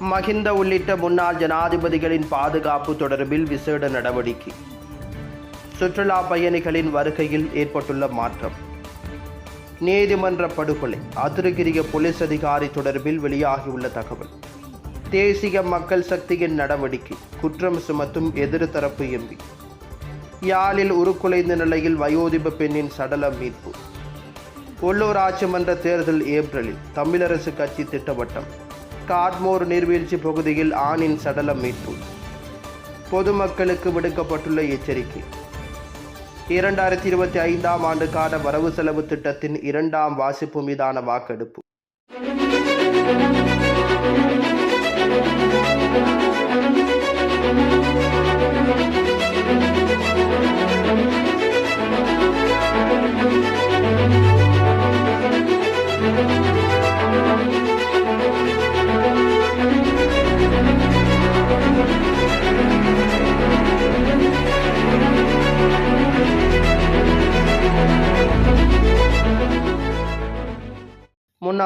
மஹிந்த உள்ளிட்ட முன்னாள் ஜனாதிபதிகளின் பாதுகாப்பு தொடர்பில் விசேட நடவடிக்கை. சுற்றுலா பயணிகளின் வருகையில் ஏற்பட்டுள்ள மாற்றம். நீதிமன்ற படுகொலை. அதிருகிரிய போலீஸ் அதிகாரி தொடர்பில் வெளியாகியுள்ள தகவல். தேசிய மக்கள் சக்தியின் நடவடிக்கை. குற்றம் சுமத்தும் எதிர் தரப்பு எம்பி. யாழில் உருக்குலைந்த நிலையில் வயோதிப பெண்ணின் சடலம் மீட்பு. உள்ளூராட்சி மன்ற தேர்தல் ஏப்ரலில் தமிழரசு கட்சி திட்டவட்டம். காட்மோர் நீர்வீழ்ச்சி பகுதியில் ஆணின் சடலம் மீட்பு. பொதுமக்களுக்கு விடுக்கப்பட்டுள்ள எச்சரிக்கை. இரண்டாயிரத்தி இருபத்தி ஐந்தாம் ஆண்டுக்கான வரவு செலவு திட்டத்தின் இரண்டாம் வாசிப்பு மீதான வாக்கெடுப்பு.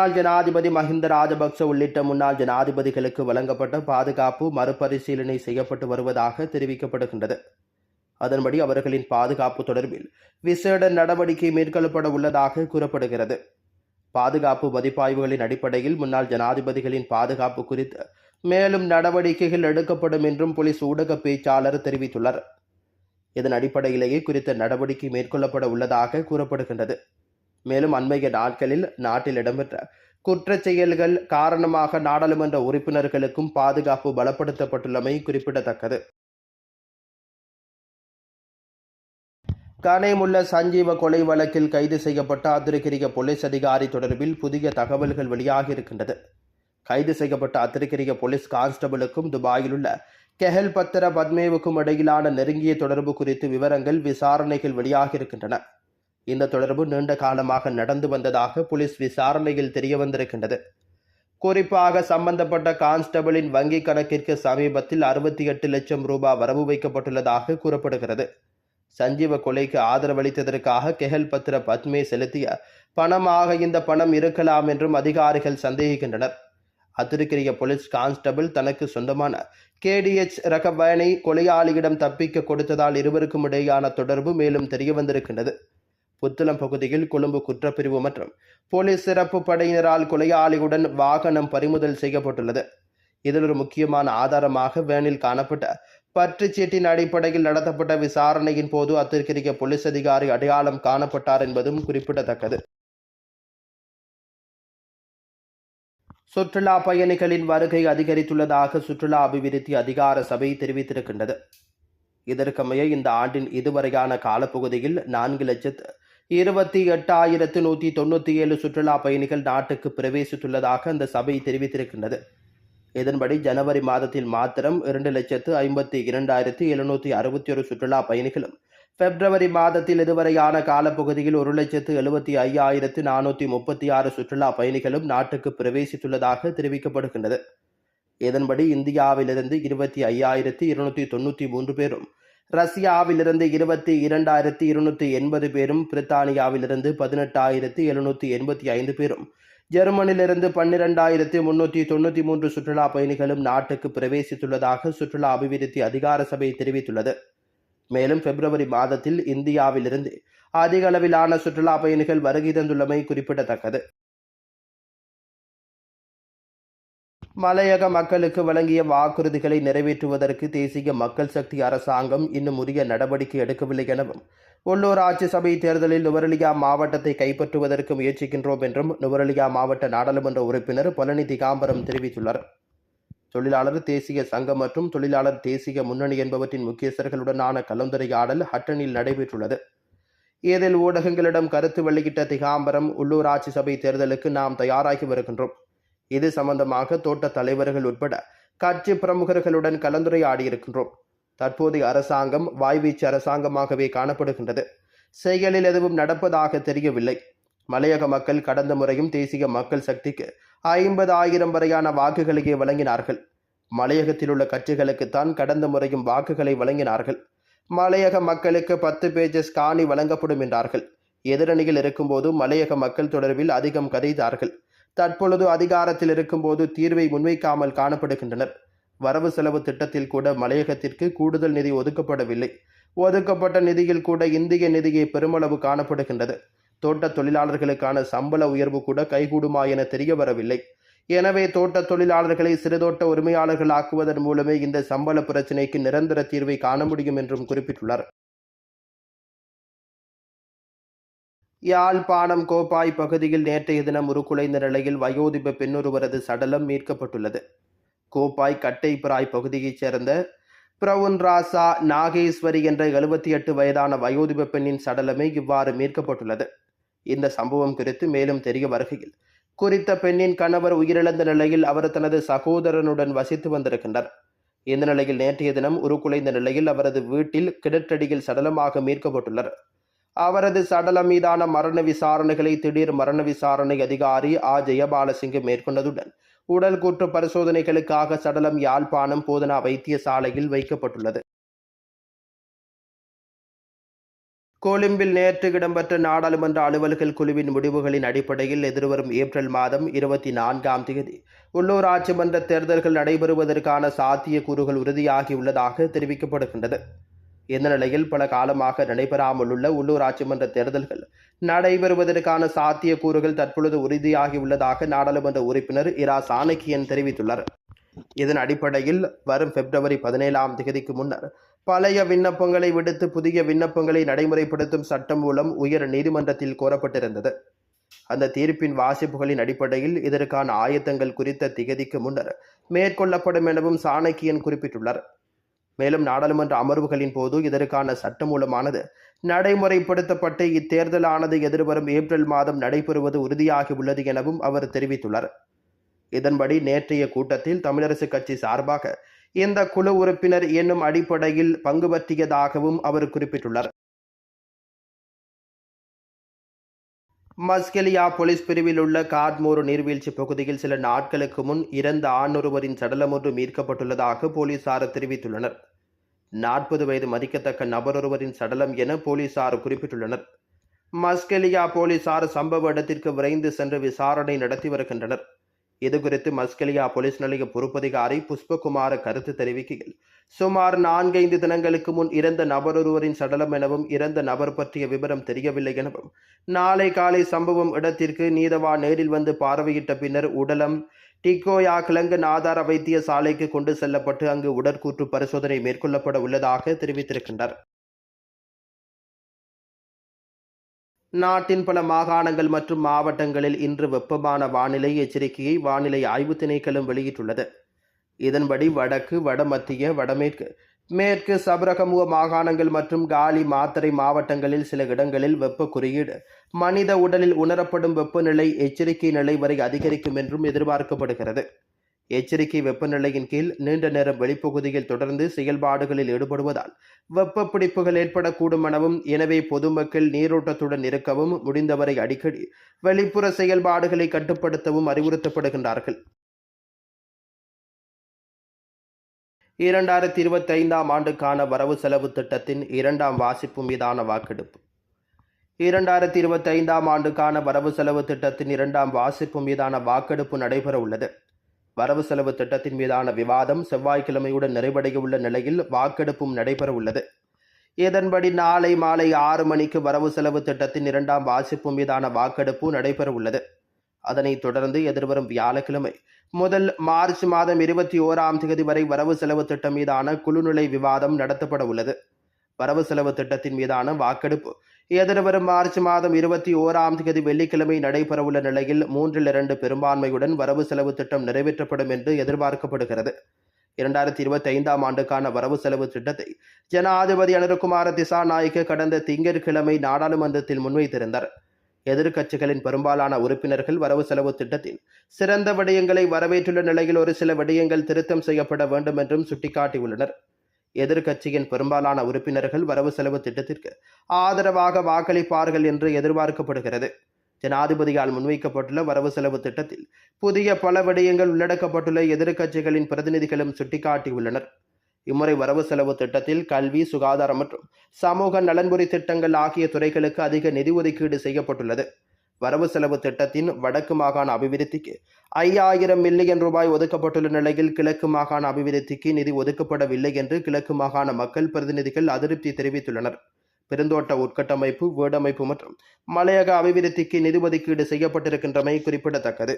முன்னாள் ஜனாதிபதி மஹிந்த ராஜபக்ச உள்ளிட்ட முன்னாள் ஜனாதிபதிகளுக்கு வழங்கப்பட்ட பாதுகாப்பு மறுபரிசீலனை செய்யப்பட்டு வருவதாக தெரிவிக்கப்படுகின்றது. அதன்படி அவர்களின் பாதுகாப்பு தொடர்பில் விசேட நடவடிக்கை மேற்கொள்ளப்பட உள்ளதாக கூறப்படுகிறது. பாதுகாப்பு மதிப்பாய்வுகளின் அடிப்படையில் முன்னாள் ஜனாதிபதிகளின் பாதுகாப்பு குறித்து மேலும் நடவடிக்கைகள் எடுக்கப்படும் என்றும் போலீஸ் ஊடக பேச்சாளர் தெரிவித்துள்ளார். இதன் அடிப்படையிலேயே குறித்த நடவடிக்கை மேற்கொள்ளப்பட உள்ளதாக கூறப்படுகின்றது. மேலும் அண்மைய நாட்களில் நாட்டில் இடம்பெற்ற குற்றச் செயல்கள் காரணமாக நாடாளுமன்ற உறுப்பினர்களுக்கும் பாதுகாப்பு பலப்படுத்தப்பட்டுள்ளமை குறிப்பிடத்தக்கது. கனேமுள்ள சஞ்சீவ கொலை வழக்கில் கைது செய்யப்பட்ட அதிருக்கிரிய போலீஸ் அதிகாரி தொடர்பில் புதிய தகவல்கள் வெளியாகியிருக்கின்றது. கைது செய்யப்பட்ட அதிருக்கிரிய போலீஸ் கான்ஸ்டபிளுக்கும் துபாயில் உள்ள கெஹல் பத்திர பத்மேவுக்கும் இடையிலான நெருங்கிய தொடர்பு குறித்து விவரங்கள் விசாரணைகள் வெளியாகியிருக்கின்றன. இந்த தொடர்பு நீண்ட காலமாக நடந்து வந்ததாக போலீஸ் விசாரணையில் தெரிய வந்திருக்கின்றது. குறிப்பாக சம்பந்தப்பட்ட கான்ஸ்டபிளின் வங்கிக் கணக்கிற்கு சமீபத்தில் அறுபத்தி எட்டு லட்சம் ரூபாய் வரவு வைக்கப்பட்டுள்ளதாக கூறப்படுகிறது. சஞ்சீவ கொலைக்கு ஆதரவளித்ததற்காக கெஹல் பத்திர பத்மே செலுத்திய பணமாக இந்த பணம் இருக்கலாம் என்றும் அதிகாரிகள் சந்தேகிக்கின்றனர். அத்திருக்கிரிய போலீஸ் கான்ஸ்டபிள் தனக்கு சொந்தமான கேடிஎச் ரக வேனை கொலையாளியிடம் தப்பிக்க கொடுத்ததால் இருவருக்கும் இடையான தொடர்பு மேலும் தெரிய வந்திருக்கின்றது. புத்தளம் பகுதியில் கொழும்பு குற்றப்பிரிவு மற்றும் போலீஸ் சிறப்பு படையினரால் கொலையாளியுடன் வாகனம் பறிமுதல் செய்யப்பட்டுள்ளது. இதில் ஒரு முக்கியமான ஆதாரமாக வேனில் காணப்பட்ட பற்றுச்சீட்டின் அடிப்படையில் நடத்தப்பட்ட விசாரணையின் போது அத்திருக்கிறிய போலீஸ் அதிகாரி அடையாளம் காணப்பட்டார் என்பதும் குறிப்பிடத்தக்கது. சுற்றுலா பயணிகளின் வருகை அதிகரித்துள்ளதாக சுற்றுலா அபிவிருத்தி அதிகார சபை தெரிவித்திருக்கின்றது. இதற்கமைய இந்த ஆண்டின் இதுவரையான காலப்பகுதியில் நான்கு லட்சத்து இருபத்தி எட்டாயிரத்து நூற்றி தொண்ணூற்றி ஏழு சுற்றுலா பயணிகள் நாட்டுக்கு பிரவேசித்துள்ளதாக அந்த சபை தெரிவித்திருக்கின்றது. இதன்படி ஜனவரி மாதத்தில் மாத்திரம் இரண்டு லட்சத்து ஐம்பத்தி இரண்டாயிரத்தி எழுநூற்றி அறுபத்தி ஒரு சுற்றுலா பயணிகளும் பிப்ரவரி மாதத்தில் இதுவரையான காலப்பகுதியில் ஒரு லட்சத்து எழுபத்தி ஐயாயிரத்து நானூற்றி முப்பத்தி ஆறு சுற்றுலா பயணிகளும் நாட்டுக்கு பிரவேசித்துள்ளதாக தெரிவிக்கப்படுகின்றது. இதன்படி இந்தியாவிலிருந்து இருபத்தி ஐயாயிரத்தி இருநூற்றி தொண்ணூற்றி மூன்று பேரும் ரஷ்யாவிலிருந்து இருபத்தி இரண்டாயிரத்தி இருநூற்றி எண்பது பேரும் பிரித்தானியாவிலிருந்து பதினெட்டாயிரத்தி எழுநூற்றி எண்பத்தி ஐந்து பேரும் ஜெர்மனியிலிருந்து பன்னிரெண்டாயிரத்தி முன்னூற்றி தொண்ணூற்றி மூன்று சுற்றுலா பயணிகளும் நாட்டுக்கு பிரவேசித்துள்ளதாக சுற்றுலா அபிவிருத்தி அதிகார சபை தெரிவித்துள்ளது. மேலும் பிப்ரவரி மாதத்தில் இந்தியாவிலிருந்து அதிக அளவிலான சுற்றுலா பயணிகள் வருகை தந்துள்ளமை குறிப்பிடத்தக்கது. மலையக மக்களுக்கு வழங்கிய வாக்குறுதிகளை நிறைவேற்றுவதற்கு தேசிய மக்கள் சக்தி அரசாங்கம் இன்னும் உரிய நடவடிக்கை எடுக்கவில்லை எனவும் உள்ளூராட்சி சபை தேர்தலில் நுவரெலியா மாவட்டத்தை கைப்பற்றுவதற்கு முயற்சிக்கின்றோம் என்றும் நுவரெலியா மாவட்ட நாடாளுமன்ற உறுப்பினர் பழனி திகாம்பரம் தெரிவித்துள்ளார். தொழிலாளர் தேசிய சங்கம் மற்றும் தொழிலாளர் தேசிய முன்னணி என்பவற்றின் முக்கியஸ்தர்களுடனான கலந்துரையாடல் ஹட்டனில் நடைபெற்றுள்ளது. இதில் ஊடகங்களிடம் கருத்து வெளியிட்ட திகாம்பரம் உள்ளூராட்சி சபை தேர்தலுக்கு நாம் தயாராகி வருகின்றோம். இது சம்பந்தமாக தோட்ட தலைவர்கள் உட்பட கட்சி பிரமுகர்களுடன் கலந்துரையாடியிருக்கின்றோம். தற்போதைய அரசாங்கம் வாய்வீச்சு அரசாங்கமாகவே காணப்படுகின்றது. செயலில் எதுவும் நடப்பதாக தெரியவில்லை. மலையக மக்கள் கடந்த முறையும் தேசிய மக்கள் சக்திக்கு ஐம்பது ஆயிரம் வரையான வாக்குகளையே வழங்கினார்கள். மலையகத்தில் உள்ள கட்சிகளுக்குத்தான் கடந்த முறையும் வாக்குகளை வழங்கினார்கள். மலையக மக்களுக்கு பத்து பேஜஸ் காணி வழங்கப்படும் என்றார்கள். எதிரணியில் இருக்கும்போது மலையக மக்கள் தொடர்பில் அதிகம் கதைத்தார்கள். தற்பொழுது அதிகாரத்தில் இருக்கும்போது தீர்வை முன்வைக்காமல் காணப்படுகின்றனர். வரவு செலவு திட்டத்தில் கூட மலையகத்திற்கு கூடுதல் நிதி ஒதுக்கப்படவில்லை. ஒதுக்கப்பட்ட நிதியில் கூட இந்திய நிதியை பெருமளவு காணப்படுகின்றது. தோட்ட தொழிலாளர்களுக்கான சம்பள உயர்வு கூட கைகூடுமா என தெரிய வரவில்லை. எனவே தோட்ட தொழிலாளர்களை சிறுதோட்ட உரிமையாளர்கள் ஆக்குவதன் மூலமே இந்த சம்பள பிரச்சினைக்கு நிரந்தர தீர்வை காண முடியும் என்றும் குறிப்பிட்டுள்ளார். யாழ்ப்பாணம் கோப்பாய் பகுதியில் நேற்றைய தினம் உருக்குலைந்த நிலையில் வயோதிப பெண்ணொருவரது சடலம் மீட்கப்பட்டுள்ளது. கோப்பாய் கட்டைப்பிராய் பகுதியைச் சேர்ந்த பிரவுன் ராசா நாகேஸ்வரி என்ற எழுபத்தி எட்டு வயதான வயோதிப பெண்ணின் சடலமே இவ்வாறு மீட்கப்பட்டுள்ளது. இந்த சம்பவம் குறித்து மேலும் தெரிய வருகையில் குறித்த பெண்ணின் கணவர் உயிரிழந்த நிலையில் அவர் தனது சகோதரனுடன் வசித்து வந்திருக்கின்றார் இந்த நிலையில் நேற்றைய தினம் உருக்குலைந்த நிலையில் அவரது வீட்டில் கிணற்றடியில் சடலமாக மீட்கப்பட்டுள்ளார் அவரது சடலம் மீதான மரண விசாரணைகளை திடீர் மரண விசாரணை அதிகாரி ஆ. ஜெயபாலசிங்கு மேற்கொண்டதுடன் உடல் கூற்று பரிசோதனைகளுக்காக சடலம் யாழ்ப்பாணம் போதனா வைத்தியசாலையில் வைக்கப்பட்டுள்ளது. கொழும்பில் நேற்று இடம்பெற்ற நாடாளுமன்ற அலுவல்கள் குழுவின் முடிவுகளின் அடிப்படையில் எதிர்வரும் ஏப்ரல் மாதம் இருபத்தி நான்காம் தேதி உள்ளூராட்சி மன்ற தேர்தல்கள் நடைபெறுவதற்கான சாத்திய கூறுகள் உறுதியாகியுள்ளதாக தெரிவிக்கப்படுகின்றது. இந்த நிலையில் பல காலமாக நடைபெறாமல் உள்ள உள்ளூராட்சி மன்ற தேர்தல்கள் நடைபெறுவதற்கான சாத்தியக்கூறுகள் தற்பொழுது உறுதியாகியுள்ளதாக நாடாளுமன்ற உறுப்பினர் இரா. சாணக்கியன் தெரிவித்துள்ளார். இதன் அடிப்படையில் வரும் பிப்ரவரி பதினேழாம் தேதிக்கு முன்னர் பழைய விண்ணப்பங்களை விடுத்து புதிய விண்ணப்பங்களை நடைமுறைப்படுத்தும் சட்டம் மூலம் உயர் நீதிமன்றத்தில் கோரப்பட்டிருந்தது. அந்த தீர்ப்பின் வாசிப்புகளின் அடிப்படையில் இதற்கான ஆயத்தங்கள் குறித்த திகதிக்கு முன்னர் மேற்கொள்ளப்படும் எனவும் சாணக்கியன் குறிப்பிட்டுள்ளார். மேலும் நாடாளுமன்ற அமர்வுகளின் போது இதற்கான சட்டமூலமானது நடைமுறைப்படுத்தப்பட்டு இத்தேர்தலானது எதிர்வரும் ஏப்ரல் மாதம் நடைபெறுவது உறுதியாகியுள்ளது எனவும் அவர் தெரிவித்துள்ளார். இதன்படி நேற்றைய கூட்டத்தில் தமிழரசு கட்சி சார்பாக இந்த குழு உறுப்பினர் என்னும் அடிப்படையில் பங்கு பற்றியதாகவும் அவர் குறிப்பிட்டுள்ளார். மஸ்கெலியா போலீஸ் பிரிவில் உள்ள காட்மோரு நீர்வீழ்ச்சி பகுதியில் சில நாட்களுக்கு முன் இறந்த ஆண் ஒருவரின் சடலம் ஒன்று மீட்கப்பட்டுள்ளதாக போலீசார் தெரிவித்துள்ளனர். நாற்பது வயது மதிக்கத்தக்க நபரொருவரின் சடலம் என போலீசார் குறிப்பிட்டுள்ளனர். மஸ்கெலியா போலீசார் சம்பவ இடத்திற்கு விரைந்து சென்று விசாரணை நடத்தி வருகின்றனர். இதுகுறித்து மஸ்கெலியா போலீஸ் நிலைய பொறுப்பதிகாரி புஷ்பகுமார கருத்து தெரிவிக்கையில் சுமார் நான்கைந்து தினங்களுக்கு முன் இறந்த நபரொருவரின் சடலம் எனவும் இறந்த நபர் பற்றிய விவரம் தெரியவில்லை எனவும் நாளை காலை சம்பவம் இடத்திற்கு நீதவா நேரில் வந்து பார்வையிட்ட பின்னர் உடலம் டிக்கோயா கிழங்கன் ஆதார வைத்தியசாலைக்கு கொண்டு செல்லப்பட்டு அங்கு உடற்கூற்று பரிசோதனை மேற்கொள்ளப்பட உள்ளதாக தெரிவித்திருக்கின்றார் நாட்டின் பல மாகாணங்கள் மற்றும் மாவட்டங்களில் இன்று வெப்பமான வானிலை எச்சரிக்கையை வானிலை ஆய்வு திணைக்களம் வெளியிட்டுள்ளது. இதன்படி வடக்கு வடமத்திய வடமேற்கு மேற்கு சபரகமுக மாகாணங்கள் மற்றும் காலி மாத்தறை மாவட்டங்களில் சில இடங்களில் வெப்ப குறியீடு. மனித உடலில் உணரப்படும் வெப்பநிலை எச்சரிக்கை நிலை வரை அதிகரிக்கும் என்றும் எதிர்பார்க்கப்படுகிறது. எச்சரிக்கை வெப்பநிலையின் கீழ் நீண்ட நேரம் வெளிப்பகுதியில் தொடர்ந்து செயல்பாடுகளில் ஈடுபடுவதால் வெப்ப பிடிப்புகள் ஏற்படக்கூடும் எனவும் எனவே பொதுமக்கள் நீரோட்டத்துடன் இருக்கவும் முடிந்தவரை அடிக்கடி வெளிப்புற செயல்பாடுகளை கட்டுப்படுத்தவும் அறிவுறுத்தப்படுகின்றார்கள். இரண்டாயிரத்தி இருபத்தைந்தாம் ஆண்டுக்கான வரவு செலவு திட்டத்தின் இரண்டாம் வாசிப்பு மீதான வாக்கெடுப்பு. இரண்டாயிரத்தி இருபத்தைந்தாம் ஆண்டுக்கான வரவு செலவு திட்டத்தின் இரண்டாம் வாசிப்பு மீதான வாக்கெடுப்பு நடைபெற உள்ளது. வரவு செலவு திட்டத்தின் மீதான விவாதம் செவ்வாய்க்கிழமையுடன் நிறைவடைய உள்ள நிலையில் வாக்கெடுப்பும் நடைபெற உள்ளது. இதன்படி நாளை மாலை ஆறு மணிக்கு வரவு செலவு திட்டத்தின் இரண்டாம் வாசிப்பு மீதான வாக்கெடுப்பு நடைபெற உள்ளது. அதனைத் தொடர்ந்து எதிர்வரும் வியாழக்கிழமை முதல் மார்ச் மாதம் இருபத்தி ஓராம் தேதி வரை வரவு செலவு திட்டம் மீதான குழுநிலை விவாதம் நடத்தப்பட உள்ளது. வரவு செலவு திட்டத்தின் மீதான வாக்கெடுப்பு. எதிர்வரும் மார்ச் மாதம் இருபத்தி ஓராம் தேதி வெள்ளிக்கிழமை நடைபெறவுள்ள நிலையில் மூன்றில் இரண்டு பெரும்பான்மையுடன் வரவு செலவு திட்டம் நிறைவேற்றப்படும் என்று எதிர்பார்க்கப்படுகிறது. இரண்டாயிரத்தி இருபத்தி ஐந்தாம் ஆண்டுக்கான வரவு செலவு திட்டத்தை ஜனாதிபதி அனுரகுமார திசாநாயக்க கடந்த திங்கட்கிழமை நாடாளுமன்றத்தில் முன்வைத்திருந்தார். எதிர்க்கட்சிகளின் பெரும்பாலான உறுப்பினர்கள் வரவு செலவு திட்டத்தின் சிறந்த விடயங்களை வரவேற்றுள்ள நிலையில் ஒரு சில விடயங்கள் திருத்தம் செய்யப்பட வேண்டும் என்றும் சுட்டிக்காட்டியுள்ளனர். எதிர்க்கட்சியின் பெரும்பாலான உறுப்பினர்கள் வரவு செலவு திட்டத்திற்கு ஆதரவாக வாக்களிப்பார்கள் என்று எதிர்பார்க்கப்படுகிறது. ஜனாதிபதியால் முன்வைக்கப்பட்டுள்ள வரவு செலவு திட்டத்தில் புதிய பல விடயங்கள் உள்ளடக்கப்பட்டுள்ள எதிர்க்கட்சிகளின் பிரதிநிதிகளும் சுட்டிக்காட்டியுள்ளனர். இம்முறை வரவு செலவு திட்டத்தில் கல்வி சுகாதாரம் மற்றும் சமூக நலன்புரி திட்டங்கள் ஆகிய துறைகளுக்கு அதிக நிதி ஒதுக்கீடு செய்யப்பட்டுள்ளது. வரவு செலவு திட்டத்தின் வடக்கு மாகாண அபிவிருத்திக்கு ஐயாயிரம் மில்லியன் ரூபாய் ஒதுக்கப்பட்டுள்ள நிலையில் கிழக்கு மாகாண அபிவிருத்திக்கு நிதி ஒதுக்கப்படவில்லை என்று கிழக்கு மாகாண மக்கள் பிரதிநிதிகள் அதிருப்தி தெரிவித்துள்ளனர். பெருந்தோட்ட உட்கட்டமைப்பு வீடமைப்பு மற்றும் மலையக அபிவிருத்திக்கு நிதி ஒதுக்கீடு செய்யப்பட்டிருக்கின்றமை குறிப்பிடத்தக்கது.